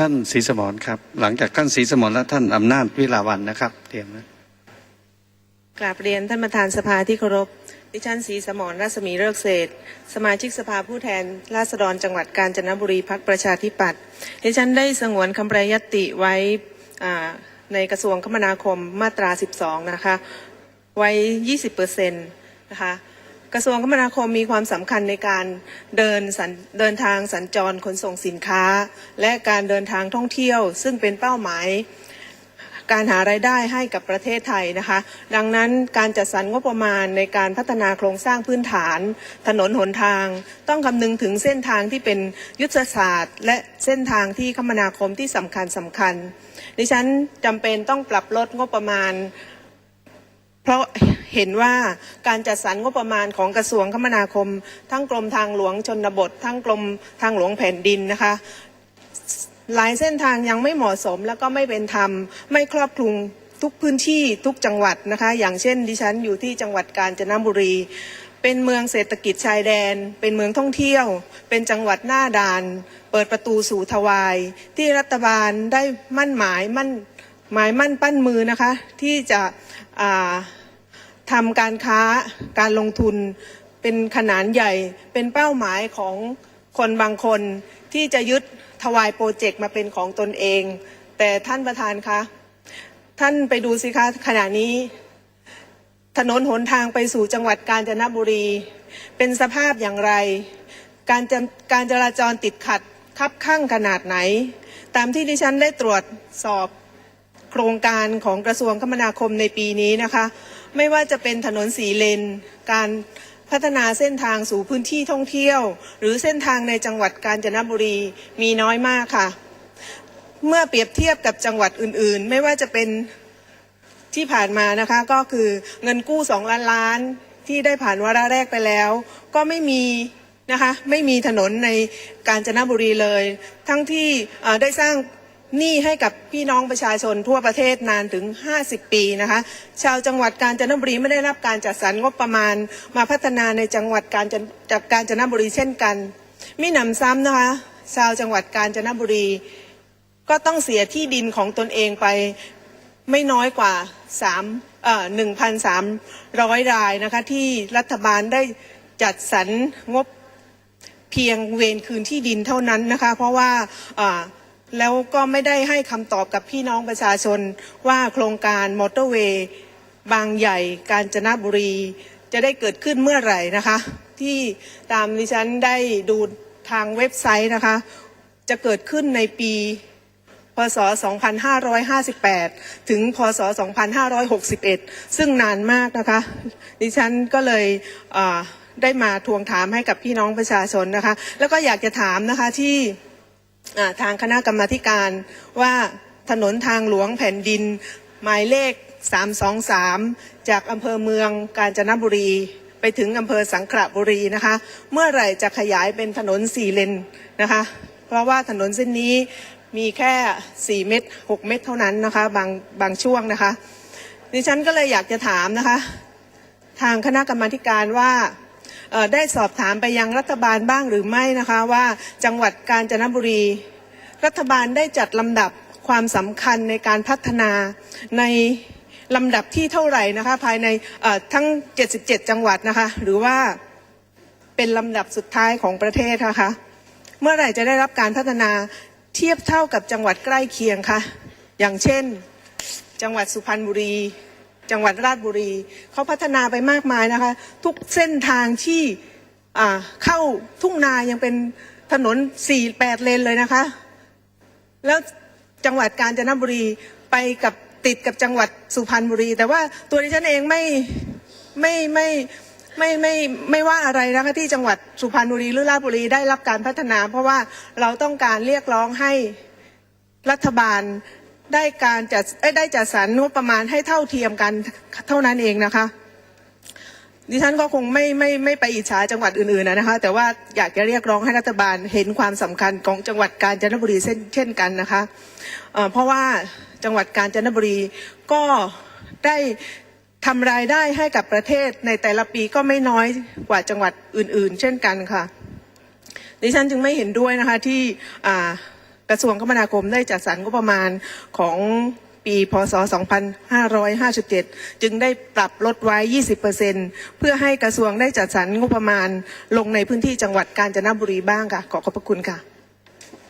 ท่านศรีสมรครับ หลังจากท่านศรีสมรและท่านอำนาจวิลาวันนะครับเตรียมนะกราบเรียนท่านประธานสภาที่เคารพดิฉันศรีสมรรัศมีเลิกเศษ สมาชิกสภาผู้แทน ราษฎรจังหวัดกาญจนบุรีพักประชาธิปัตย์ดิฉันได้สงวนคำแปรยติไว้ในกระทรวงคมนาคมมาตรา 12 นะคะ ไว้ 20เปอร์เซ็นต์นะคะ กระทรวงคมนาคมมีความสำคัญในการเดินสัญเดินทางสัญจรขนส่งสินค้า และการเดินทางท่องเที่ยว ซึ่งเป็นเป้าหมายการหารายได้ให้กับประเทศไทยนะคะ ดังนั้นการจัดสรรงบประมาณในการพัฒนาโครงสร้างพื้นฐาน ถนนหนทาง ต้องคำนึงถึงเส้นทางที่เป็นยุทธศาสตร์ และเส้นทางที่คมนาคมที่สำคัญสำคัญ ดิฉันจำเป็นต้องปรับลดงบประมาณ เพราะ เห็นว่าการจัดสรรงบประมาณของกระทรวงคมนาคม ทั้งกรมทางหลวงชนบท ทั้งกรมทางหลวงแผ่นดินนะคะ หลายเส้นทางยังไม่เหมาะสมแล้วก็ไม่เป็นธรรม ไม่ครอบคลุมทุกพื้นที่ทุกจังหวัดนะคะ อย่างเช่น ดิฉันอยู่ที่จังหวัดกาญจนบุรี เป็นเมืองเศรษฐกิจชายแดน เป็นเมืองท่องเที่ยว เป็นจังหวัดหน้าด่าน เปิดประตูสู่ทวาย ที่รัฐบาลได้มั่นหมายมั่นหมายมั่นปั้นมือนะคะ ที่จะอ่า ทำการค้าการลงทุน เป็นขนาดใหญ่ เป็นเป้าหมายของคนบางคนที่จะยึดทวายโปรเจกต์มาเป็นของตนเอง แต่ท่านประธานคะท่านไปดูสิคะขณะนี้ ถนนหนทางไปสู่จังหวัดกาญจนบุรี เป็นสภาพอย่างไร การจการจราจรติดขัดคับข้างขนาดไหน ตามที่ดิฉันได้ตรวจสอบโครงการของกระทรวงคมนาคมในปีนี้นะคะ ไม่ว่าจะเป็นถนนสีเลน การพัฒนาเส้นทางสู่พื้นที่ท่องเที่ยว หรือเส้นทางในจังหวัดกาญจนบุรีมีน้อยมากค่ะ เมื่อเปรียบเทียบกับจังหวัดอื่นๆ ไม่ว่าจะเป็นที่ผ่านมานะคะก็คือเงินกู้สองล้านล้านที่ได้ผ่านวาระแรกไปแล้ว ก็ไม่มีนะคะไม่มีถนนในกาญจนบุรีเลย ทั้งที่ได้สร้าง หนี้ให้กับพี่น้องประชาชนทั่วประเทศนานถึง 50 ปีนะคะ ชาวจังหวัดกาญจนบุรีไม่ได้รับการจัดสรรงบประมาณ มาพัฒนาในจังหวัดกาญจนจากกาญจนบุรีเช่นกันมิหนำซ้ำนะคะ ชาวจังหวัดกาญจนบุรี ก็ต้องเสียที่ดินของตนเองไปไม่น้อยกว่า3เอ่อ1,300 รายนะคะ ที่รัฐบาลได้จัดสรรงบเพียงเวรคืนที่ดินเท่านั้นนะคะ เพราะว่าอ่า แล้วก็ไม่ได้ให้คำตอบกับพี่น้องประชาชนว่าโครงการมอเตอร์เวย์บางใหญ่กาญจนบุรีจะได้เกิดขึ้นเมื่อไหร่นะคะ ที่ตามดิฉันได้ดูทางเว็บไซต์นะคะ จะเกิดขึ้นในปีพศ 2558 ถึง พศ 2561 ซึ่งนานมากนะคะ ดิฉันก็เลยได้มาทวงถามให้กับพี่น้องประชาชนนะคะ แล้วก็อยากจะถามนะคะที่ ทางคณะกรรมาการว่าถนนทางหลวงแผ่นดิน หมายเลข 323 จากอำเภอเมืองกาญจนบุรี ไปถึงอำเภอสังขละบุรีนะคะ เมื่อไหร่จะขยายเป็นถนนสี่เลนนะคะ เพราะว่าถนนเส้นนี้มีแค่ 4 เมตร 6 เมตรเท่านั้นนะคะบางบางช่วงนะคะ ดิฉันก็เลยอยากจะถามนะคะ ทางคณะกรรมาการว่า ได้สอบถามไปยังรัฐบาลบ้างหรือไม่นะคะว่าจังหวัดกาญจนบุรี รัฐบาลได้จัดลำดับความสำคัญในการพัฒนาในลำดับที่เท่าไหร่นะคะภายในทั้ง 77 จังหวัดนะคะ หรือว่าเป็นลำดับสุดท้ายของประเทศนะคะเมื่อไหร่จะได้รับการพัฒนาเทียบเท่ากับจังหวัดใกล้เคียงคะอย่างเช่น จังหวัดสุพรรณบุรี จังหวัดราชบุรีเขาพัฒนาไปมากมายนะคะ ทุกเส้นทางที่เข้าทุ่งนายังเป็นถนนสี่แปดเลนเลยนะคะ แล้วจังหวัดกาญจนบุรีไปกับติดกับจังหวัดสุพรรณบุรี แต่ว่าตัวดิฉันเองไม่ไม่ไม่ไม่ไม่ไม่ว่าอะไรนะคะที่จังหวัดสุพรรณบุรีหรือราชบุรีได้รับการพัฒนา เพราะว่าเราต้องการเรียกร้องให้รัฐบาล ได้การจัดได้จัดสรรงบประมาณให้เท่าเทียมกันเท่านั้นเองนะคะ ดิฉันก็คงไม่ไม่ไม่ไปอิจฉาจังหวัดอื่นๆนะนะคะ แต่ว่าอยากจะเรียกร้องให้รัฐบาลเห็นความสำคัญของจังหวัดกาญจนบุรีเช่นเช่นกันนะคะเเพราะว่าจังหวัดกาญจนบุรีก็ได้ทำรายได้ให้กับประเทศในแต่ละปีก็ไม่น้อยกว่าจังหวัดอื่น ๆ เช่นกันค่ะ ดิฉันจึงไม่เห็นด้วยนะคะที่อ่า กระทรวงคมนาคมได้จัดสรรงบประมาณของปีพศ 2557 จึงได้ปรับลดไว้ 20%เพื่อให้กระทรวงได้จัดสรรงบประมาณลงในพื้นที่จังหวัดกาญจนบุรีบ้างค่ะ ขอขอบพระคุณค่ะ